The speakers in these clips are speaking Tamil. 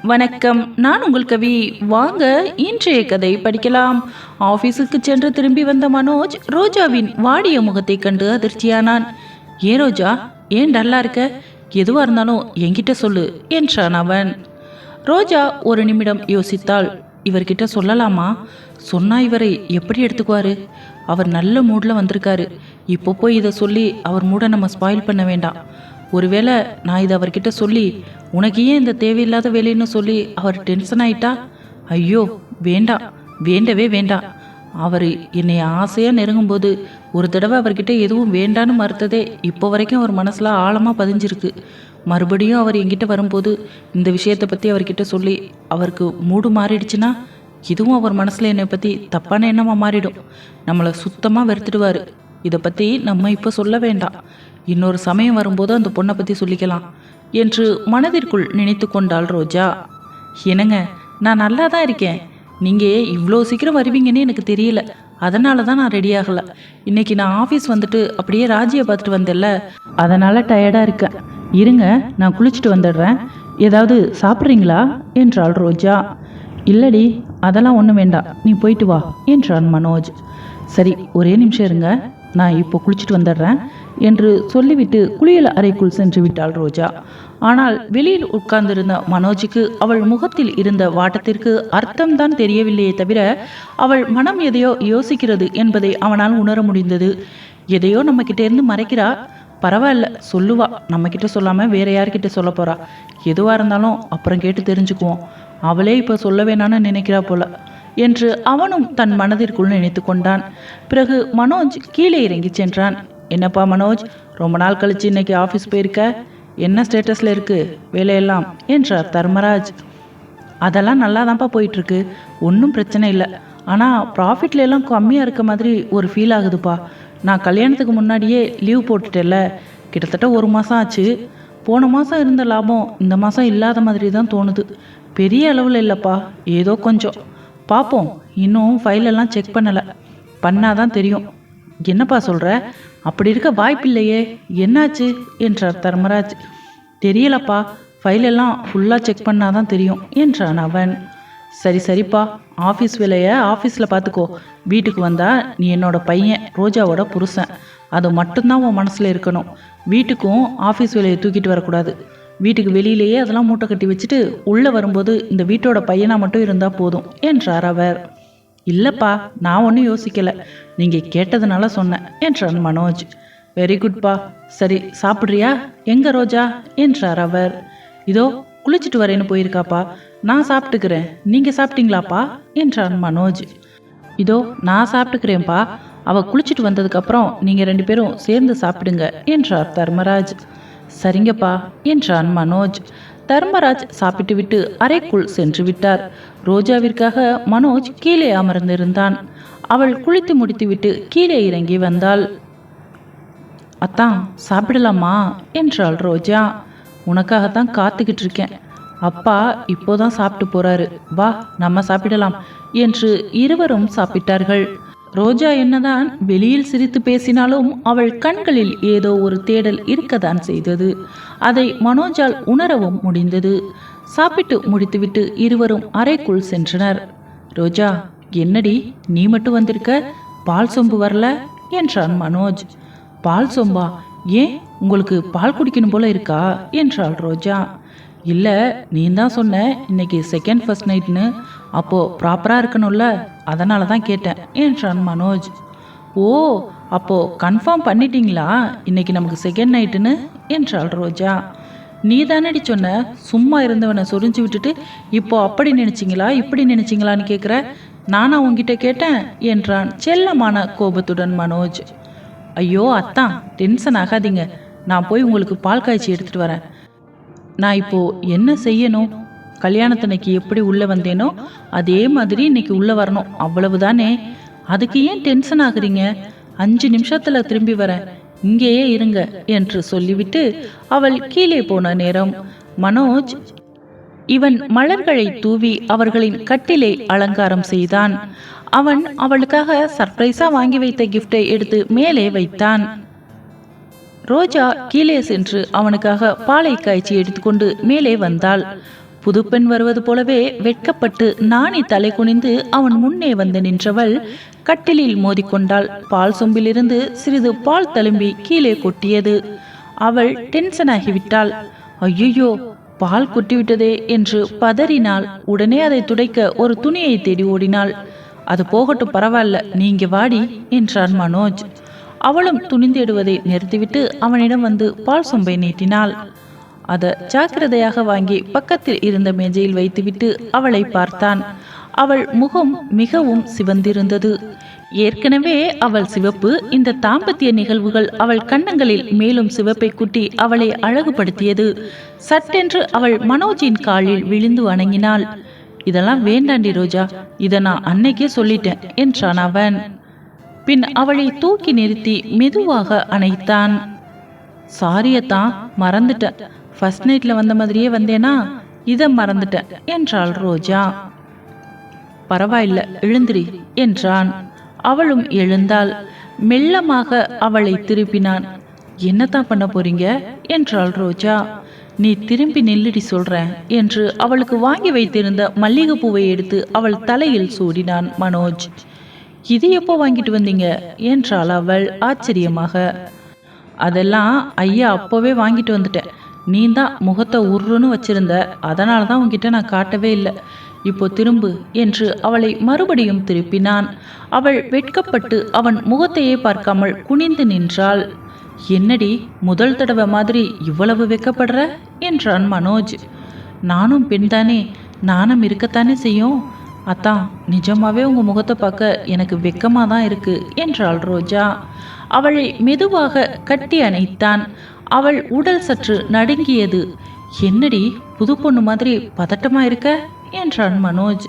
வணக்கம். நான் உங்கள் கவி. வாங்க இன்றைய கதை படிக்கலாம். ஆபீஸுக்கு சென்று திரும்பி வந்த மனோஜ் ரோஜாவின் வாடிய முகத்தை கண்டு அதிர்ச்சியானான். ஏ ரோஜா? ஏன் டல்லா இருக்க? எதுவா இருந்தாலும் என்கிட்ட சொல்லு என்றான் அவன். ரோஜா ஒரு நிமிடம் யோசித்தாள். இவர்கிட்ட சொல்லலாமா? சொன்னா இவரை எப்படி எடுத்துக்குவாரு? அவர் நல்ல மூடில் வந்திருக்காரு. இப்போ போய் இதை சொல்லி அவர் மூட நம்ம ஸ்பாயில் பண்ண வேண்டாம். ஒருவேளை நான் இதை அவர்கிட்ட சொல்லி உனக்கு ஏன் இந்த தேவையில்லாத வேலைன்னு சொல்லி அவர் டென்ஷன் ஆயிட்டா? ஐயோ வேண்டாம் வேண்டவே வேண்டாம் அவர் என்னை ஆசையாக நெருங்கும்போது ஒரு தடவை அவர்கிட்ட எதுவும் வேண்டான்னு மறுத்ததே இப்போ வரைக்கும் அவர் மனசில் ஆழமாக பதிஞ்சிருக்கு. மறுபடியும் அவர் என்கிட்ட வரும்போது இந்த விஷயத்தை பற்றி அவர்கிட்ட சொல்லி அவருக்கு மூடு மாறிடுச்சுன்னா இதுவும் அவர் மனசில் என்னை பற்றி தப்பான எண்ணமாக மாறிடும். நம்மளை சுத்தமாக வெறுத்துடுவார். இதை பற்றி நம்ம இப்போ சொல்ல வேண்டாம். இன்னொரு சமயம் வரும்போது அந்த பொண்ணை பற்றி சொல்லிக்கலாம் என்று மனதிற்குள் நினைத்து கொண்டாள் ரோஜா. என்னங்க நான் நல்லா தான் இருக்கேன். நீங்கள் இவ்வளோ சீக்கிரம் வருவீங்கன்னு எனக்கு தெரியல. அதனால தான் நான் ரெடி ஆகலை. இன்னைக்கு நான் ஆஃபீஸ் வந்துட்டு அப்படியே ராஜியை பார்த்துட்டு வந்தேன்ல. அதனால் டயர்டாக இருக்கேன் இருங்க நான் குளிச்சுட்டு வந்துடுறேன். ஏதாவது சாப்பிட்றீங்களா? என்றாள் ரோஜா. இல்லடி அதெல்லாம் ஒன்றும் வேண்டாம். நீ போயிட்டு வா என்றான் மனோஜ். சரி ஒரே நிமிஷம் இருங்க. நான் இப்போ குளிச்சுட்டு வந்துடுறேன். என்று சொல்லிவிட்டு குளியல் அறைக்குள் சென்று விட்டாள் ரோஜா. ஆனால் வெளியில் உட்கார்ந்திருந்த மனோஜுக்கு அவள் முகத்தில் இருந்த வாட்டத்திற்கு அர்த்தம்தான் தெரியவில்லையே தவிர அவள் மனம் எதையோ யோசிக்கிறது என்பதை அவனால் உணர முடிந்தது. எதையோ நம்ம இருந்து மறைக்கிறா? பரவாயில்ல சொல்லுவா. நம்ம கிட்ட சொல்லாம வேற யார்கிட்ட சொல்ல போறா? எதுவா இருந்தாலும் அப்புறம் கேட்டு தெரிஞ்சுக்குவோம். அவளே இப்போ சொல்ல வேணான்னு நினைக்கிறா போல என்று அவனும் தன் மனதிற்குள் நினைத்து கொண்டான். பிறகு மனோஜ் கீழே இறங்கி சென்றான். என்னப்பா மனோஜ் ரொம்ப நாள் கழிச்சு இன்னைக்கு ஆஃபீஸ் போயிருக்க? என்ன ஸ்டேட்டஸில் இருக்கு? வேலையெல்லாம்? என்றார் தர்மராஜ். அதெல்லாம் நல்லா தான்ப்பா போயிட்டுருக்கு. ஒன்றும் பிரச்சனை இல்லை. ஆனால் ப்ராஃபிட்ல எல்லாம் கம்மியாக இருக்க மாதிரி ஒரு ஃபீல் ஆகுதுப்பா. நான் கல்யாணத்துக்கு முன்னாடியே லீவ் போட்டுட்டேல்ல கிட்டத்தட்ட ஒரு மாதம் ஆச்சு. போன மாதம் இருந்த லாபம் இந்த மாதம் இல்லாத மாதிரி தான் தோணுது. பெரிய அளவில் இல்லைப்பா. ஏதோ கொஞ்சம். பார்ப்போம் இன்னும் ஃபைலெல்லாம் செக் பண்ணலை. பண்ணாதான் தெரியும். என்னப்பா சொல்கிற அப்படி இருக்க வாய்ப்பில்லையே. என்னாச்சு? என்றார் தர்மராஜ். தெரியலப்பா ஃபைலெல்லாம் ஃபுல்லாக செக் பண்ணாதான் தெரியும் என்றான் அவன். சரி சரிப்பா ஆஃபீஸ் வேலையை ஆஃபீஸில் பார்த்துக்கோ வீட்டுக்கு வந்தால் நீ என்னோட பையன் ரோஜாவோட புருஷன். அது மட்டும்தான் உன் மனசில் இருக்கணும். வீட்டுக்கும் ஆஃபீஸ் வேலையை தூக்கிட்டு வரக்கூடாது. வீட்டுக்கு வெளியிலேயே அதெல்லாம் மூட்டை கட்டி வச்சுட்டு உள்ளே வரும்போது இந்த வீட்டோட பையனாக மட்டும் இருந்தால் போதும் என்றார் அவர். இல்லைப்பா நான் ஒன்றும் யோசிக்கலை. நீங்கள் கேட்டதுனால சொன்னேன் என்றான் மனோஜ். வெரி குட்பா சரி சாப்பிட்றியா? எங்க ரோஜா? என்றார் அவர். இதோ குளிச்சுட்டு வரேன்னு போயிருக்காப்பா. நான் சாப்பிட்டுக்கிறேன். நீங்கள் சாப்பிட்டீங்களாப்பா? என்றான் மனோஜ். இதோ நான் சாப்பிட்டுக்கிறேன்ப்பா. அவ குளிச்சுட்டு வந்ததுக்கப்புறம் நீங்கள் ரெண்டு பேரும் சேர்ந்து சாப்பிடுங்க என்றார் தர்மராஜ். சரிங்கப்பா என்றான் மனோஜ். தர்மராஜ் சாப்பிட்டு விட்டு அறைக்குள் சென்று விட்டார். ரோஜாவிற்காக மனோஜ் கீழே அமர்ந்திருந்தான். அவள் குளித்து முடித்துவிட்டு கீழே இறங்கி வந்தாள். அத்தான் சாப்பிடலாமா? என்றாள் ரோஜா. உனக்காகத்தான் காத்துக்கிட்டு இருக்கேன். அப்பா இப்போதான் சாப்பிட்டு போறாரு. வா நம்ம சாப்பிடலாம் என்று இருவரும் சாப்பிட்டார்கள். ரோஜா என்னதான் வெளியில் சிரித்து பேசினாலும் அவள் கண்களில் ஏதோ ஒரு தேடல் இருக்கதான் செய்தது. அதை மனோஜால் உணரவும் முடிந்தது. சாப்பிட்டு முடித்துவிட்டு இருவரும் அறைக்குள் சென்றனர். ரோஜா என்னடி நீ மட்டும் வந்திருக்க? பால் சொம்பு வரல? என்றான் மனோஜ். பால் சொம்பா? ஏன்? உங்களுக்கு பால் குடிக்கணும் போல இருக்கா? என்றாள் ரோஜா. இல்லை நீ தான் சொன்ன. இன்னைக்கு செகண்ட் ஃபர்ஸ்ட் நைட்னு அப்போது ப்ராப்பராக இருக்கணும்ல? அதனால தான் கேட்டேன் என்றான் மனோஜ்? ஓ அப்போது கன்ஃபார்ம் பண்ணிட்டீங்களா? இன்னைக்கு நமக்கு செகண்ட் நைட்டுன்னு என்றாள் ரோஜா. நீ தானடி சொன்ன? சும்மா இருந்தவனை சொரிஞ்சு விட்டுட்டு இப்போ அப்படி நினைச்சிங்களா? இப்படி நினைச்சிங்களான்னு கேட்குற நானா உங்ககிட்ட கேட்டேன் என்றான் செல்லமான கோபத்துடன் மனோஜ். ஐயோ அத்தான். டென்ஷன் ஆகாதீங்க. நான் போய் உங்களுக்கு பால் காய்ச்சி எடுத்துட்டு வரேன். நான் இப்போ என்ன செய்யணும்? கல்யாணத்தன்னைக்கு எப்படி உள்ளே வந்தேனோ அதே மாதிரி இன்னைக்கு உள்ளே வரணும். அவ்வளவுதானே? அதுக்கு ஏன் டென்ஷன் ஆகுறீங்க? அஞ்சு நிமிஷத்தில் திரும்பி வரேன் இங்கேயே இருங்க என்று சொல்லிவிட்டு அவள் கீழே போன நேரம் மனோஜ் இவன் மலர்களை தூவி அவர்களின் கட்டிலை அலங்காரம் செய்தான். அவன் அவளுக்காக சர்ப்ரைஸா வாங்கி வைத்த கிஃப்டை எடுத்து மேலே வைத்தான். ரோஜா கீழே சென்று அவனுக்காக பாலை காய்ச்சி எடுத்துக்கொண்டு மேலே வந்தாள். புதுப்பெண் வருவது போலவே வெட்கப்பட்டு நாணி தலை குனிந்து அவன் முன்னே வந்து நின்றவள் கட்டிலில் மோதிக்கொண்டாள். பால் சொம்பிலிருந்து சிறிது பால் தழும்பி கீழே கொட்டியது. அவள் டென்ஷன் ஆகிவிட்டாள். ஐயோ பால் கொட்டிவிட்டதே என்று பதறினாள். உடனே அதை துடைக்க ஒரு துணியை தேடி ஓடினாள். அது போகட்டும் பரவாயில்ல நீங்க வாடி என்றான் மனோஜ். அவளும் துணிந்தேடுவதை நிறுத்திவிட்டு அவனிடம் வந்து பால் சொம்பை நீட்டினாள். அதை ஜாக்கிரதையாக வாங்கி பக்கத்தில் இருந்த மேஜையில் வைத்துவிட்டு அவளை பார்த்தான். அவள் முகம் மிகவும் சிவந்திருந்தது. ஏற்கனவே அவள் சிவப்பு இந்த தாம்பத்திய நிகழ்வுகள் அவள் கண்ணங்களில் மேலும் சிவப்பை குட்டி அவளை அழகுபடுத்தியது. சட்டென்று அவள் மனோஜின் காலில் விழுந்து வணங்கினாள் இதெல்லாம் வேண்டாண்டி ரோஜா இதை நான் அன்னைக்கே சொல்லிட்டேன் என்றான் அவன். பின் அவளை தூக்கி நிறுத்தி மெதுவாக அணைத்தான். சாரியத்தான் மறந்துட்டேன். ஃபர்ஸ்ட் நைட்டில் வந்த மாதிரியே வந்தேனா இதை மறந்துட்டேன் என்றாள் ரோஜா. பரவாயில்ல எழுந்திரி என்றான். அவளும் எழுந்தாள். மெல்லமாக அவளை திருப்பினான். என்னதான் பண்ண போறீங்க என்றாள் ரோஜா. நீ திரும்பி நில்லுடி சொல்றேன் என்று அவளுக்கு வாங்கி வைத்திருந்த மல்லிகைப்பூவை எடுத்து அவள் தலையில் சூடினான் மனோஜ். இது எப்போ வாங்கிட்டு வந்தீங்க என்றாள் அவள் ஆச்சரியமாக. அதெல்லாம் ஐயா அப்போவே வாங்கிட்டு வந்துட்டேன். நீ தான் முகத்தை உருன்னு வச்சிருந்த. அதனால தான் உன்கிட்ட நான் காட்டவே இல்லை. இப்போ திரும்பு என்று அவளை மறுபடியும் திருப்பினான். அவள் வெட்கப்பட்டு அவன் முகத்தையே பார்க்காமல் குனிந்து நின்றாள். என்னடி முதல் தடவை மாதிரி இவ்வளவு வெட்கப்படுற? என்றான் மனோஜ். நானும் பெண்தானே நானும் இருக்கத்தானே செய்யும்? அத்தான் நிஜமாவே உங்க முகத்தை பார்க்க எனக்கு வெக்கமாக தான் இருக்கு என்றாள் ரோஜா. அவளை மெதுவாக கட்டி அணைத்தான். அவள் உடல் சற்று நடுங்கியது. என்னடி புது பொண்ணு மாதிரி பதட்டமா இருக்க? என்றான் மனோஜ்.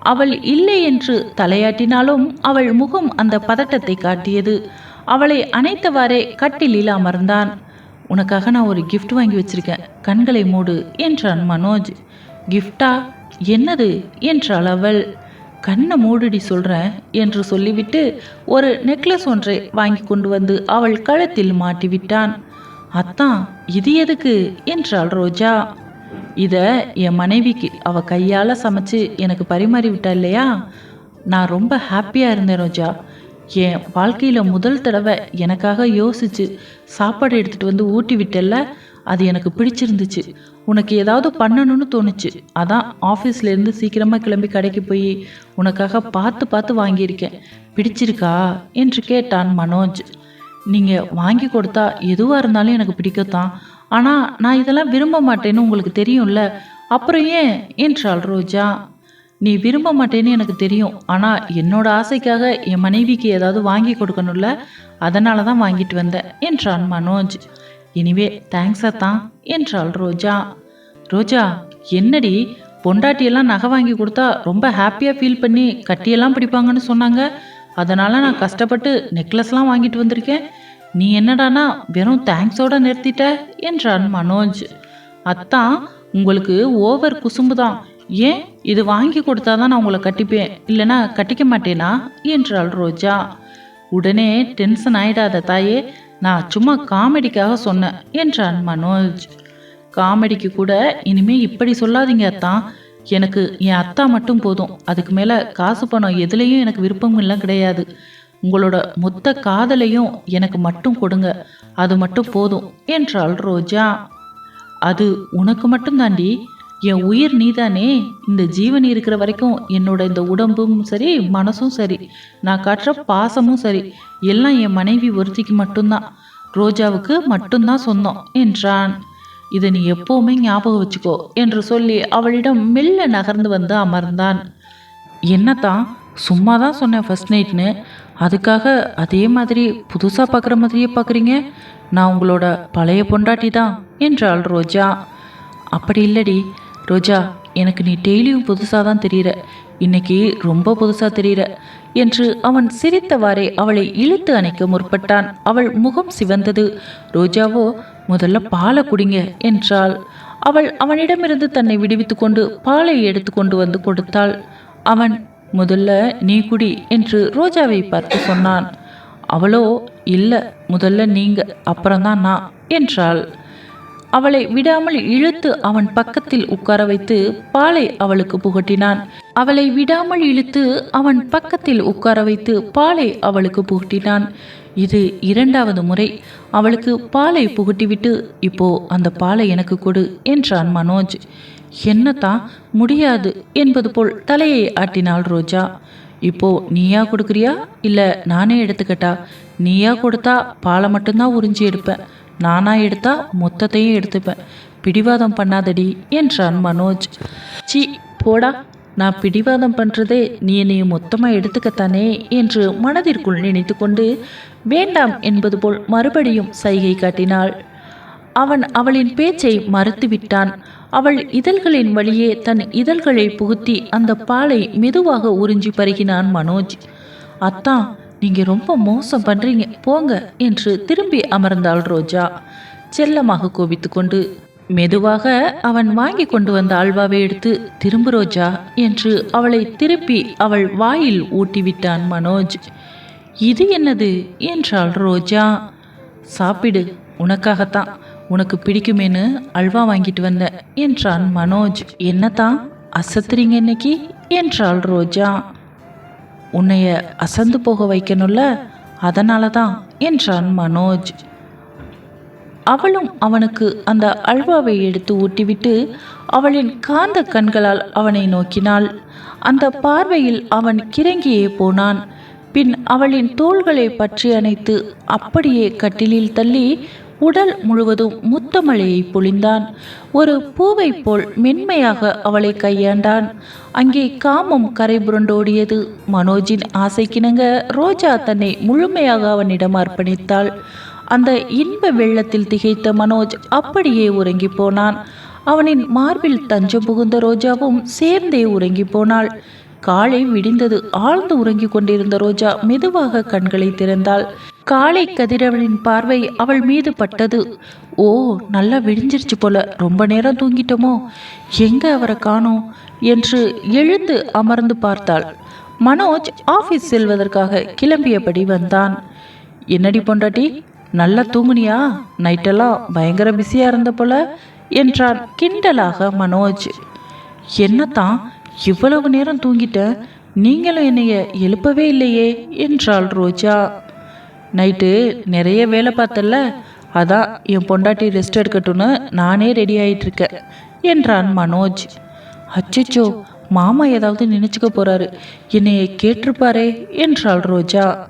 அவள் இல்லை என்று தலையாட்டினாலும் அவள் முகம் அந்த பதட்டத்தை காட்டியது. அவளை அணைத்தவாறே கட்டிலில் அமர்ந்தான். உனக்காக நான் ஒரு கிஃப்ட் வாங்கி வச்சிருக்கேன். கண்களை மூடு என்றான் மனோஜ். கிஃப்டா என்னது? என்றாள் அவள். கண்ணை மூடுடி சொல்றேன் என்று சொல்லிவிட்டு ஒரு நெக்லஸ் ஒன்றை வாங்கி கொண்டு வந்து அவள் கழுத்தில் மாட்டிவிட்டான். அத்தான் இது எதுக்கு? என்றாள் ரோஜா. இத என் மனைவிக்கு அவ கையால சமைச்சு எனக்கு பரிமாறி விட்டா இல்லையா? நான் ரொம்ப ஹாப்பியா இருந்தேன் ரோஜா. என் வாழ்க்கையில முதல் தடவை எனக்காக யோசிச்சு சாப்பாடு எடுத்துட்டு வந்து ஊட்டி விட்டல்ல அது எனக்கு பிடிச்சிருந்துச்சு. உனக்கு ஏதாவது பண்ணணும்னு தோணுச்சு. அதான் ஆஃபீஸ்ல இருந்து சீக்கிரமா கிளம்பி கடைக்கு போய் உனக்காக பார்த்து பார்த்து வாங்கியிருக்கேன். பிடிச்சிருக்கா? என்று கேட்டான் மனோஜ். நீங்கள் வாங்கி கொடுத்தா எதுவாக இருந்தாலும் எனக்கு பிடிக்கத்தான். ஆனால் நான் இதெல்லாம் விரும்ப மாட்டேன்னு உங்களுக்கு தெரியும்ல? அப்புறம் ஏன்? என்றாள் ரோஜா. நீ விரும்ப மாட்டேன்னு எனக்கு தெரியும். ஆனால் என்னோட ஆசைக்காக என் மனைவிக்கு ஏதாவது வாங்கி கொடுக்கணும்ல? அதனால தான் வாங்கிட்டு வந்தேன் என்றான் மனோஜ். இனிவே தேங்க்ஸ் தான் என்றாள் ரோஜா. ரோஜா என்னடி? பொண்டாட்டியெல்லாம் நகை வாங்கி கொடுத்தா ரொம்ப ஹாப்பியாக ஃபீல் பண்ணி கட்டியெல்லாம் பிடிப்பாங்கன்னு சொன்னாங்க. அதனால் நான் கஷ்டப்பட்டு நெக்லஸ்லாம் வாங்கிட்டு வந்திருக்கேன். நீ என்னடானா வெறும் தேங்க்ஸோட நிறுத்திட்ட என்றான் மனோஜ். அத்தான் உங்களுக்கு ஓவர் குசும்பு தான். ஏன்? இது வாங்கி கொடுத்தா தான் நான் உங்களை கட்டிப்பேன். இல்லைன்னா கட்டிக்க மாட்டேனா? என்றாள் ரோஜா. உடனே டென்ஷன் ஆயிடாத தாயே நான் சும்மா காமெடிக்காக சொன்னேன் என்றான் மனோஜ். காமெடிக்கு கூட இனிமே இப்படி சொல்லாதீங்க அத்தான். எனக்கு என் அத்தா மட்டும் போதும். அதுக்கு மேலே காசு பணம் எதுலேயும் எனக்கு விருப்பம் எல்லாம் கிடையாது. உங்களோட மொத்த காதலையும் எனக்கு மட்டும் கொடுங்க. அது மட்டும் போதும் என்றாள் ரோஜா. அது உனக்கு மட்டும் தாண்டி என் உயிர் நீதானே. இந்த ஜீவன் இருக்கிற வரைக்கும் என்னோட இந்த உடம்பும் சரி மனசும் சரி. நான் காட்டுற பாசமும் சரி. எல்லாம் என் மனைவி ஒருத்திக்கு மட்டும்தான். ரோஜாவுக்கு மட்டும்தான் சொந்தம் என்றான். இதை நீ எப்போவுமே ஞாபகம் வச்சுக்கோ என்று சொல்லி அவளிடம் மெல்ல நகர்ந்து வந்து அமர்ந்தான். என்னத்தான் சும்மா தான் சொன்னேன் ஃபர்ஸ்ட் நைட்னு அதுக்காக அதே மாதிரி புதுசாக பார்க்குற மாதிரியே பார்க்குறீங்க நான் உங்களோட பழைய பொண்டாட்டி தான் என்றாள் ரோஜா. அப்படி இல்லடி ரோஜா எனக்கு நீ டெய்லியும் புதுசாக தான் தெரியுற. இன்னைக்கு ரொம்ப புதுசாக தெரியுற. என்று அவன் சிரித்தவாறே அவளை இழுத்து அணைக்க முற்பட்டான். அவள் முகம் சிவந்தது. ரோஜாவோ முதல்ல பாலை குடிங்க என்றாள். அவள் அவனிடமிருந்து தன்னை விடுவித்து கொண்டு பாலை எடுத்து கொண்டு வந்து கொடுத்தாள். அவன் முதல்ல நீ குடி என்று ரோஜாவை பார்த்து சொன்னான். அவளோ இல்லை முதல்ல நீங்க அப்புறம்தான் நான் என்றாள். அவளை விடாமல் இழுத்து அவன் பக்கத்தில் உட்கார வைத்து பாலை அவளுக்கு புகட்டினான். அவளை விடாமல் இழுத்து அவன் பக்கத்தில் உட்கார வைத்து பாலை அவளுக்கு புகட்டினான். இது இரண்டாவது முறை. அவளுக்கு பாலை புகட்டிவிட்டு இப்போ அந்த பாலை எனக்கு கொடு என்றான் மனோஜ். என்னத்தான் முடியாது என்பது போல் தலையை ஆட்டினாள் ரோஜா. இப்போ நீயா கொடுக்குறியா? இல்லை நானே எடுத்துக்கிட்டா? நீயா கொடுத்தா பாலை மட்டும்தான் உறிஞ்சி எடுப்பேன். நானா எடுத்தா மொத்தத்தையும் எடுத்துப்பேன். பிடிவாதம் பண்ணாதடி என்றான் மனோஜ். சி போடா. நான் பிடிவாதம் பண்ணுறதே நீ என்னை மொத்தமாக எடுத்துக்கத்தானே என்று மனதிற்குள் நினைத்து கொண்டு வேண்டாம் என்பது போல் மறுபடியும் சைகை காட்டினாள். அவன் அவளின் பேச்சை மறுத்துவிட்டான். அவள் இதழ்களின் வழியே தன் இதழ்களை புகுத்தி அந்த பாலை மெதுவாக உறிஞ்சி பருகினான் மனோஜ். அத்தான் நீங்க ரொம்ப மோசம் பண்றீங்க போங்க என்று திரும்பி அமர்ந்தாள் ரோஜா. செல்லமாக கோபித்து கொண்டு மெதுவாக அவன் வாங்கி கொண்டு வந்த அல்வாவை எடுத்து திரும்பு ரோஜா என்று அவளை திருப்பி அவள் வாயில் ஊட்டிவிட்டான் மனோஜ். இது என்னது? என்றாள் ரோஜா. சாப்பிடு உனக்காகத்தான். உனக்கு பிடிக்குமேன்னு அல்வா வாங்கிட்டு வந்தேன் என்றான் மனோஜ். என்னத்தான் அசத்துறீங்க இன்னைக்கு? என்றாள் ரோஜா. உன்னைய அசந்து போக வைக்கணும்ல அதனால தான் என்றான் மனோஜ். அவளும் அவனுக்கு அந்த அல்வாவை எடுத்து ஊட்டிவிட்டு அவளின் காந்த கண்களால் அவனை நோக்கினாள். அந்த பார்வையில் அவன் கிறங்கியே போனான். பின் அவளின் தோள்களை பற்றி அணைத்து அப்படியே கட்டிலில் தள்ளி உடல் முழுவதும் முத்தமழையை பொழிந்தான். ஒரு பூவைப் போல் மென்மையாக அவளை கையாண்டான். அங்கே காமம் கரை புரண்டோடியது. மனோஜின் ஆசைக்கிணங்க ரோஜா தன்னை முழுமையாக அவனிடம் அர்ப்பணித்தாள். அந்த இன்ப வெள்ளத்தில் திகைத்த மனோஜ் அப்படியே உறங்கி போனான். அவனின் மார்பில் தஞ்சம் புகுந்த ரோஜாவும் சேர்ந்தே உறங்கி போனாள். காலை விடிந்தது ஆழ்ந்து உறங்கிக் கொண்டிருந்த ரோஜா மெதுவாக கண்களை திறந்தாள். காலை கதிரவனின் பார்வை அவள் மீது பட்டது. ஓ நல்லா விடிஞ்சிருச்சு போல ரொம்ப நேரம் தூங்கிட்டோமோ? எங்க அவரை காணோம்? என்று எழுந்து அமர்ந்து பார்த்தாள். மனோஜ் ஆபீஸ் செல்வதற்காக கிளம்பியபடி வந்தான். என்னடி பொண்டாட்டி நல்லா தூங்குனியா? நைட்டெல்லாம் பயங்கர பிஸியாக இருந்த போல என்றான் கிண்டலாக மனோஜ். என்னத்தான் இவ்வளவு நேரம் தூங்கிட்ட? நீங்களும் என்னைய எழுப்பவே இல்லையே என்றாள் ரோஜா. நைட்டு நிறைய வேலை பார்த்தல அதான் என் பொண்டாட்டி ரெஸ்ட் எடுக்கட்டும்னு நானே ரெடி ஆயிட்டு இருக்கேன் என்றான் மனோஜ். அச்சச்சோ மாமா ஏதாவது நினைச்சுக்க போறாரு. என்னைய கேட்டிருப்பாரே என்றாள் ரோஜா.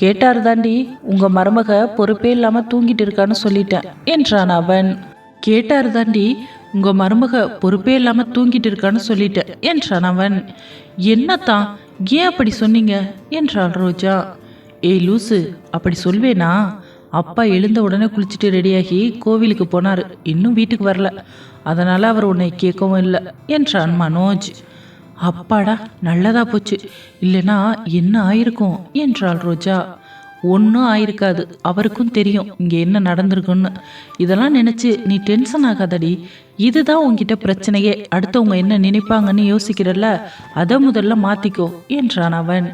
கேட்டார் தாண்டி உங்க மருமக பொறுப்பே இல்லாம தூங்கிட்டு இருக்கான்னு சொல்லிட்டேன் என்றான் அவன். கேட்டார் தாண்டி உங்க மருமக பொறுப்பே இல்லாம தூங்கிட்டு இருக்கான்னு சொல்லிட்டேன் என்றான் அவன். என்னத்தான் ஏன் அப்படி சொன்னீங்க? என்றாள் ரோஜா. ஏய் லூசு அப்படி சொல்வேனா? அப்பா எழுந்த உடனே குளிச்சுட்டு ரெடியாகி கோவிலுக்கு போனார் இன்னும் வீட்டுக்கு வரல. அதனால அவர் உன்னை கேட்கவும் இல்லை என்றான் மனோஜ். அப்பாடா நல்லதா போச்சு. இல்லைனா என்ன ஆயிருக்கும்? என்றாள் ரோஜா. ஒன்றும் ஆயிருக்காது. அவருக்கும் தெரியும் இங்கே என்ன நடந்திருக்குன்னு. இதெல்லாம் நினச்சி நீ டென்ஷன் ஆகாதடி. இதுதான் உங்ககிட்ட பிரச்சனையே. அடுத்தவங்க என்ன நினைப்பாங்கன்னு யோசிக்கிறல்ல அதை முதல்ல மாற்றிக்கோ என்றான் அவன்.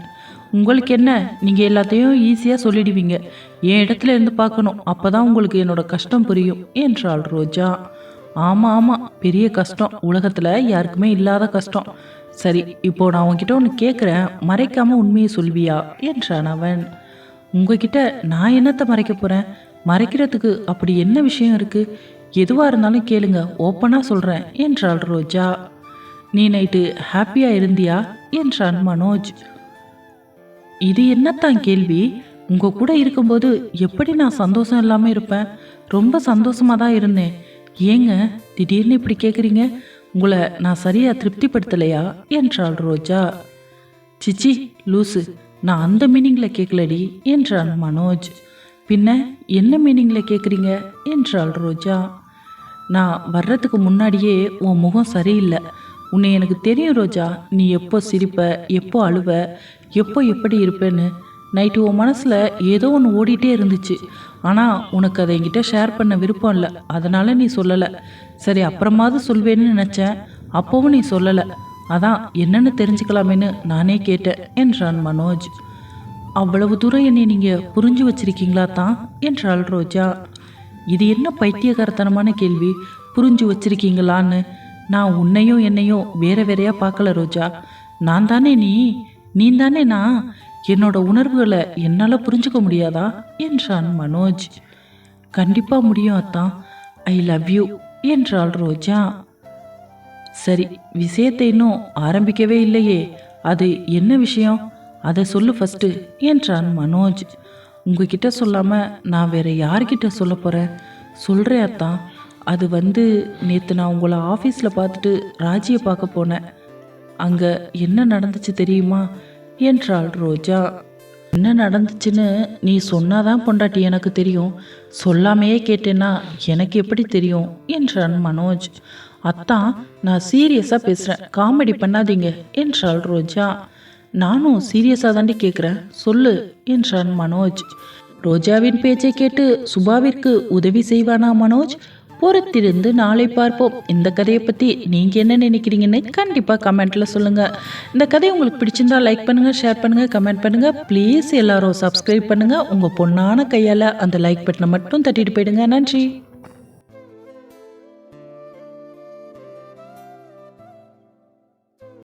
உங்களுக்கு என்ன? நீங்கள் எல்லாத்தையும் ஈஸியாக சொல்லிடுவீங்க. என் இடத்துல இருந்து பார்க்கணும். அப்போ தான் உங்களுக்கு என்னோட கஷ்டம் புரியும் என்றாள் ரோஜா. ஆமாம் ஆமாம் பெரிய கஷ்டம். உலகத்தில் யாருக்குமே இல்லாத கஷ்டம். சரி இப்போ நான் உன்கிட்ட ஒன்று கேட்குறேன் மறைக்காம உண்மையை சொல்வியா? என்றான் அவன். உங்ககிட்ட நான் என்னத்தை மறைக்க போகிறேன் மறைக்கிறதுக்கு அப்படி என்ன விஷயம் இருக்குது எதுவாக இருந்தாலும் கேளுங்க ஓப்பனாக சொல்கிறேன் என்றாள் ரோஜா. நீ நைட்டு ஹாப்பியாக இருந்தியா? என்றான் மனோஜ். இது என்னத்தான் கேள்வி? உங்கள் கூட இருக்கும்போது எப்படி நான் சந்தோஷம் இல்லாமல் இருப்பேன்? ரொம்ப சந்தோஷமாக தான் இருந்தேன். ஏங்க திடீர்னு இப்படி கேட்குறீங்க உங்களை நான் சரியாக திருப்திப்படுத்தலையா? என்றாள் ரோஜா. சிச்சி லூசு நான் அந்த மீனிங்கில் கேட்கலடி என்றான் மனோஜ். பின்ன என்ன மீனிங்கில் கேட்குறீங்க என்றாள் ரோஜா. நான் வர்றதுக்கு முன்னாடியே உன் முகம் சரியில்லை. உன்னை எனக்கு தெரியும் ரோஜா. நீ எப்போ சிரிப்ப எப்போ அழுவ எப்போ எப்படி இருப்பேன்னு. நைட்டு உன் மனசில் ஏதோ ஒன்று ஓடிட்டே இருந்துச்சு. ஆனால் உனக்கு அதை என்கிட்ட ஷேர் பண்ண விருப்பம் இல்லை. அதனால நீ சொல்லலை. சரி அப்புறமாவது சொல்வேன்னு நினச்சேன். அப்போவும் நீ சொல்லலை. அதான் என்னன்னு தெரிஞ்சுக்கலாமேன்னு நானே கேட்டேன் என்றான் மனோஜ். அவ்வளவு தூரம் என்னை நீங்கள் புரிஞ்சு வச்சிருக்கீங்களா தான்? என்றாள் ரோஜா. இது என்ன பைத்தியகாரத்தனமான கேள்வி? புரிஞ்சு வச்சிருக்கீங்களான்னு. நான் உன்னையும் என்னையும் வேற வேறையா பார்க்கல ரோஜா. நான் தானே நீ? நீ தானே நான்? என்னோட உணர்வுகளை என்னால் புரிஞ்சுக்க முடியாதா? என்றான் மனோஜ். கண்டிப்பாக முடியும் அத்தான். I love you. என்றாள் ரோஜா. சரி விஷயத்தை இன்னும் ஆரம்பிக்கவே இல்லையே. அது என்ன விஷயம்? அதை சொல்லு ஃபஸ்ட்டு என்றான் மனோஜ். உங்ககிட்ட சொல்லாம நான் வேற யார்கிட்ட சொல்ல போறேன் சொல்கிறேன் அத்தான் அது வந்து நேற்று நான் உங்களை ஆஃபீஸில் பார்த்துட்டு ராஜியை பார்க்க போனேன். அங்கே என்ன நடந்துச்சு தெரியுமா? என்றாள் ரோஜா. என்ன நடந்துச்சுன்னு நீ சொன்னாதான் பொண்டாட்டி எனக்கு தெரியும். சொல்லாமையே கேட்டேன்னா எனக்கு எப்படி தெரியும்? என்றான் மனோஜ். அத்தான் நான் சீரியஸாக பேசுகிறேன் காமெடி பண்ணாதீங்க என்றாள் ரோஜா. நானும் சீரியஸாக தாண்டி கேட்குறேன் சொல்லு என்றான் மனோஜ். ரோஜாவின் பேச்சை கேட்டு சுபாவிற்கு உதவி செய்வானா மனோஜ்? பொறுத்திருந்து நாளை பார்ப்போம். இந்த கதையை பற்றி நீங்கள் என்ன நினைக்கிறீங்கன்னு கண்டிப்பாக கமெண்ட்டில் சொல்லுங்கள் இந்த கதை உங்களுக்கு பிடிச்சிருந்தா லைக் பண்ணுங்கள் ஷேர் பண்ணுங்கள் கமெண்ட் பண்ணுங்கள் ப்ளீஸ் எல்லாரும் சப்ஸ்கிரைப் பண்ணுங்கள் உங்கள் பொண்ணான கையால் அந்த லைக் பட்டனை மட்டும் தட்டிட்டு போயிடுங்க. நன்றி.